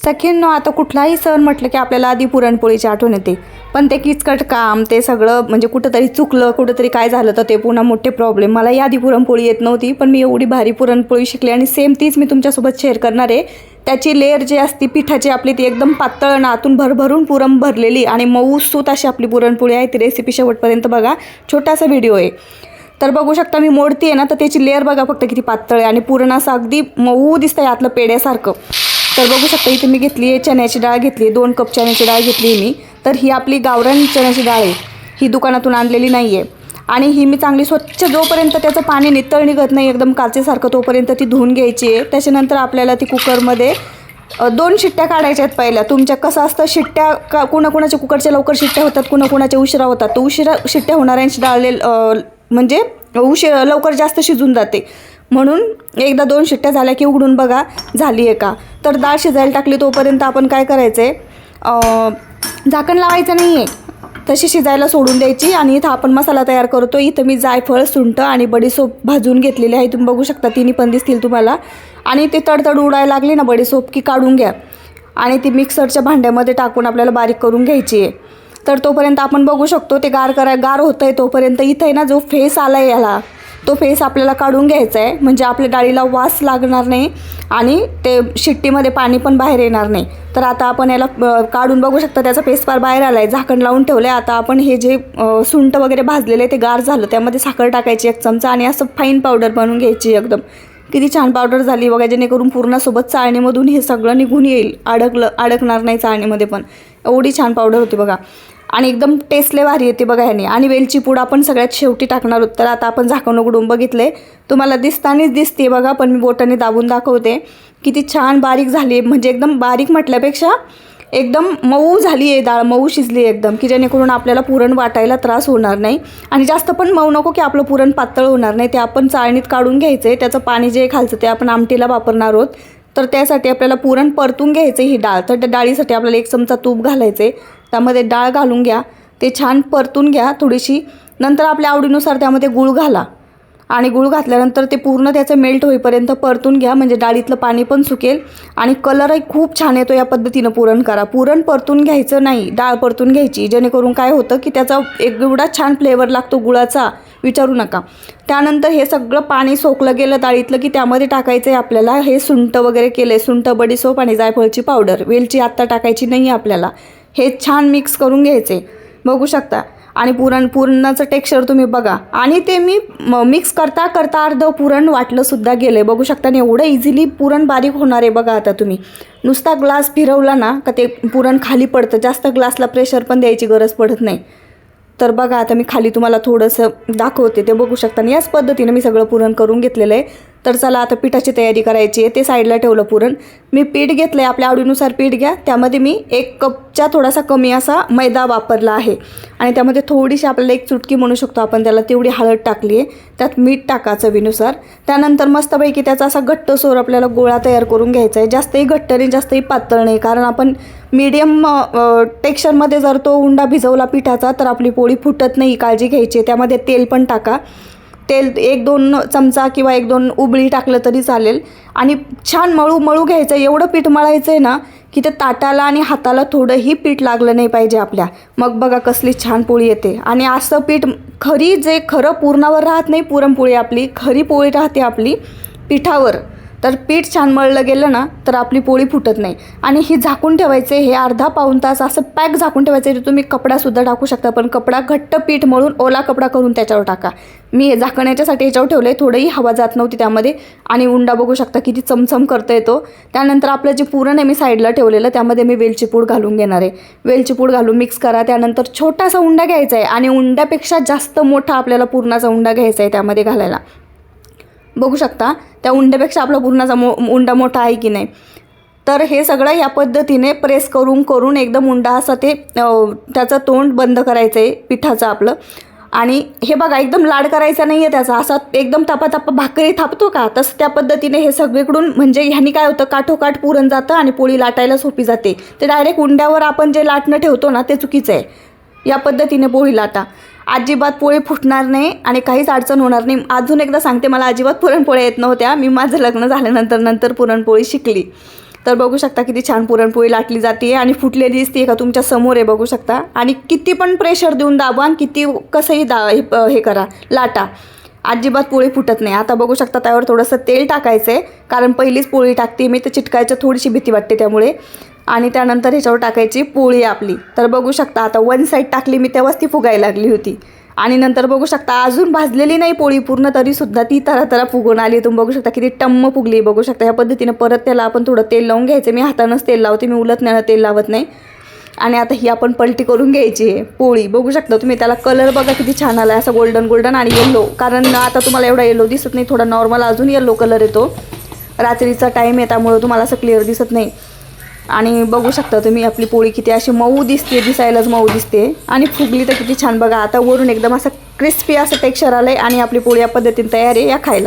सखींनो आता कुठलाही सण म्हटलं की आपल्याला आधी पुरणपोळीची आठवण येते. पण ते किचकट काम ते सगळं म्हणजे कुठंतरी चुकलं कुठंतरी काय झालं तर ते पुन्हा मोठे प्रॉब्लेम मला यादी आधी पुरणपोळी येत नव्हती पण मी एवढी भारी पुरणपोळी शिकली आणि सेम तीच मी तुमच्यासोबत शेअर करणार आहे. त्याची लेअर जी असती पिठाची आपली ती एकदम पातळ आणि आतून भरभरून पुरण भरलेली आणि मऊसूत अशी आपली पुरणपोळी आहे ती रेसिपी शेवटपर्यंत बघा. छोटासा व्हिडिओ आहे. तर बघू शकता मी मोडती आहे ना तर त्याची लेअर बघा फक्त किती पातळ आहे आणि पुरण असं अगदी मऊ दिसतं आहे आतलं पेड्यासारखं. तर बघू शकता इथे मी घेतली आहे चण्याची डाळ घेतली आहे दोन कप चण्याची डाळ घेतली आहे मी. तर ही आपली गावरान चण्याची डाळ आहे. ही दुकानातून आणलेली नाही आहे आणि ही मी चांगली स्वच्छ जोपर्यंत त्याचं पाणी नितळ निघत नाही एकदम काचेसारखं तोपर्यंत ती धुवून घ्यायची आहे. त्याच्यानंतर आपल्याला ती कुकरमध्ये दोन शिट्ट्या काढायच्या आहेत पहिल्या. तुमच्या कसं असतं शिट्ट्या का कुणाकुणाच्या कुकरच्या लवकर शिट्ट्या होतात कुणाकुणाच्या उशिरा होतात. तर उशिरा शिट्ट्या होणाऱ्यांची डाळ म्हणजे उशीर लवकर जास्त शिजून जाते. म्हणून एकदा दोन शिट्ट्या झाल्या की उघडून बघा झाली आहे का? तर डाळ शिजायला टाकली तोपर्यंत आपण काय करायचं आहे झाकण लावायचं नाही आहे तशी शिजायला सोडून द्यायची आणि इथं आपण मसाला तयार करतो इथं मी जायफळ सुंठ आणि बडीसोप भाजून घेतलेली आहे तुम्ही बघू शकता तिन्ही पण दिसतील तुम्हाला. आणि ते तडतड उडायला लागली ना बडीसोप की काढून घ्या. आणि ती मिक्सरच्या भांड्यामध्ये टाकून आपल्याला बारीक करून घ्यायची आहे. तर तोपर्यंत आपण बघू शकतो ते गार कराय गार होतं आहे तोपर्यंत इथं आहे ना जो फेस आला आहे याला तो फेस आपल्याला काढून घ्यायचा आहे. म्हणजे आपल्या डाळीला वास लागणार नाही आणि ते शिट्टीमध्ये पाणी पण बाहेर येणार नाही. तर आता आपण याला काढून बघू शकता त्याचा फेस फार बाहेर आला आहे झाकण लावून ठेवलं आहे आता आपण हे जे सुंट वगैरे भाजलेलं आहे ते गार झालं त्यामध्ये साखर टाकायची एक चमचा आणि असं फाईन पावडर बनवून घ्यायची एकदम. किती छान पावडर झाली बघा जेणेकरून पूर्णासोबत चाळणीमधून हे सगळं निघून येईल. अडकलं अडकणार नाही चाळणीमध्ये पण. एवढी छान पावडर होती बघा. आणि एकदम टेस्टले भारी येते बघा ह्याने. आणि वेलची पूड आपण सगळ्यात शेवटी टाकणार आहोत. तर आता आपण झाकण उघडून बघितले. तुम्हाला दिसतानीच दिसते बघा पण मी बोटाने दाबून दाखवते. किती छान बारीक झाली म्हणजे एकदम बारीक म्हटल्यापेक्षा एकदम मऊ झाली आहे डाळ. मऊ शिजली आहे एकदम की जेणेकरून आपल्याला पुरण वाटायला त्रास होणार नाही. आणि जास्त पण मऊ नको की आपलं पुरण पातळ होणार नाही. ते आपण चाळणीत काढून घ्यायचं आहे त्याचं पाणी जे खालचं ते आपण आमटीला वापरणार आहोत. तर त्यासाठी आपल्याला पुरण परतून घ्यायचं ही डाळ. तर त्या डाळीसाठी आपल्याला एक चमचा तूप घालायचं आहे त्यामध्ये डाळ घालून घ्या ते छान परतून घ्या थोडीशी नंतर आपल्या आवडीनुसार त्यामध्ये गूळ घाला. आणि गूळ घातल्यानंतर ते पूर्ण त्याचं मेल्ट होईपर्यंत परतून घ्या म्हणजे डाळीतलं पाणी पण सुकेल. आणि कलरही खूप छान येतो या पद्धतीनं पुरण करा. पुरण परतून घ्यायचं नाही डाळ परतून घ्यायची जेणेकरून काय होतं की त्याचा एक एवढा छान फ्लेवर लागतो गुळाचा विचारू नका. त्यानंतर हे सगळं पाणी सोकलं गेलं डाळीतलं की त्यामध्ये टाकायचं आहे आपल्याला हे सुंठ वगैरे केलं आहे सुंठ बडीसोप आणि जायफळची पावडर. वेलची आत्ता टाकायची नाही आहे आपल्याला. हे छान मिक्स करून घ्यायचे. बघू शकता. आणि पुरण पुरणाचं टेक्स्चर तुम्ही बघा. आणि ते मी मिक्स करता करता अर्ध पुरण वाटलंसुद्धा गेलं आहे बघू शकता आणि एवढं इझिली पुरण बारीक होणार आहे बघा आता तुम्ही. नुसता ग्लास फिरवला ना का ते पुरण खाली पडतं. जास्त ग्लासला प्रेशर पण द्यायची गरज पडत नाही. तर बघा आता मी खाली तुम्हाला थोडंसं दाखवते. ते बघू शकता आणि याच पद्धतीनं मी सगळं पुरण करून घेतलेलं आहे. तर चला आता पिठाची तयारी करायची आहे. ते साईडला ठेवलं पुरण. मी पीठ घेतलं आहे आपल्या आवडीनुसार पीठ घ्या. त्यामध्ये मी एक कपच्या थोडासा कमी असा मैदा वापरला आहे. आणि त्यामध्ये थोडीशी आपल्याला एक चुटकी म्हणू शकतो आपण त्याला तेवढी हळद टाकली आहे. त्यात मीठ टाका चवीनुसार. त्यानंतर मस्तपैकी त्याचा असा घट्ट सोर आपल्याला गोळा तयार करून घ्यायचा आहे. जास्तही घट्ट नाही जास्तही पातळ नाही कारण आपण मीडियम टेक्स्चरमध्ये जर तो उंडा भिजवला पिठाचा तर आपली पोळी फुटत नाही. काळजी घ्यायची आहे. त्यामध्ये तेल पण टाका. तेल एक दोन चमचा किंवा एक दोन उबळी टाकलं तरी चालेल. आणि छान मळू मळू घ्यायचं. एवढं पीठ मळायचं आहे ना की ते ताटाला आणि हाताला थोडंही पीठ लागलं नाही पाहिजे आपल्या. मग बघा कसली छान पोळी येते. आणि असं पीठ खरी जे खरं पूर्णावर राहत नाही पुरणपोळी आपली खरी पोळी राहते आपली पिठावर. तर पीठ छान मळलं गेलं ना तर आपली पोळी फुटत नाही. आणि ही झाकून ठेवायचे हे अर्धा पाऊण तास असं पॅक झाकून ठेवायचे तुम्ही कपडासुद्धा टाकू शकता पण कपडा घट्ट पीठ मळून ओला कपडा करून त्याच्यावर टाका. मी हे झाकण्याच्यासाठी ह्याच्यावर ठेवलं आहे थोडंही हवा जात नव्हती त्यामध्ये. आणि उंडा बघू शकता किती चमचम करता येतो त्यानंतर आपलं जे पुरण आहे मी साईडला ठेवलेलं त्यामध्ये मी वेलची पूड घालून घेणार आहे. वेलची पूड घालून मिक्स करा त्यानंतर छोटासा उंडा घ्यायचा आहे. आणि उंड्यापेक्षा जास्त मोठा आपल्याला पुरणाचा उंडा घ्यायचा आहे त्यामध्ये घालायला. बघू शकता. त्या उंड्यापेक्षा आपला पूर्णाचा मो उंडा मोठा आहे की नाही? तर हे सगळं या पद्धतीने प्रेस करून करून एकदम उंडा असा ते त्याचं तोंड बंद करायचं आहे पिठाचं आपलं. आणि हे बघा एकदम लाड करायचा नाही आहे त्याचा. असा एकदम तापातापा भाकरी थापतो का? तसं त्या पद्धतीने हे सगळीकडून म्हणजे ह्यानी काय होतं काठोकाठ पुरण जातं आणि पोळी लाटायला सोपी जाते. ते डायरेक्ट उंड्यावर आपण जे लाटणं ठेवतो ना ते चुकीचं आहे. या पद्धतीने पोळी लाटा. अजिबात पोळी फुटणार नाही आणि काहीच अडचण होणार नाही. अजून एकदा सांगते मला अजिबात पुरणपोळ्या येत नव्हत्या. मी माझं लग्न झाल्यानंतर नंतर पुरणपोळी शिकली. तर बघू शकता किती छान पुरणपोळी लाटली जाते आणि फुटलेली दिसते का तुमच्यासमोर आहे बघू शकता. आणि किती पण प्रेशर देऊन दाबा आणि किती कसंही दा हे हे करा लाटा. अजिबात पोळी फुटत नाही. आता बघू शकता त्यावर थोडंसं तेल टाकायचं आहे कारण पहिलीच पोळी टाकते मी तर चिटकायचं थोडीशी भीती वाटते त्यामुळे. आणि त्यानंतर ह्याच्यावर टाकायची पोळी आपली. तर बघू शकता आता वन साईड टाकली मी तेव्हाच ती फुगायला लागली होती. आणि नंतर बघू शकता अजून भाजलेली नाही पोळी पूर्ण तरीसुद्धा ती तरा तरा फुगून आली. तुम्ही बघू शकता किती टम्म फुगली बघू शकता ह्या पद्धतीनं परत त्याला आपण थोडं तेल लावून घ्यायचं. मी हातानंच तेल लावते मी उलटण्यानं तेल लावत नाही. आणि आता ही आपण पलटी करून घ्यायची आहे पोळी. बघू शकता तुम्ही त्याला कलर बघा किती छान आला आहे असा गोल्डन गोल्डन आणि येल्लो कारण आता तुम्हाला एवढा येल्लो दिसत नाही थोडा नॉर्मल अजून येल्लो कलर येतो. रात्रीचा टाईम आहे त्यामुळं तुम्हाला असं क्लिअर दिसत नाही. आणि बघू शकता तुम्ही आपली पोळी किती अशी मऊ दिसते दिसायलाच मऊ दिसते. आणि फुगली तर किती छान बघा आता वरून एकदम असं क्रिस्पी असं टेक्स्चर आलं आहे आणि आपली पोळी या पद्धतीने तयार आहे या खायला.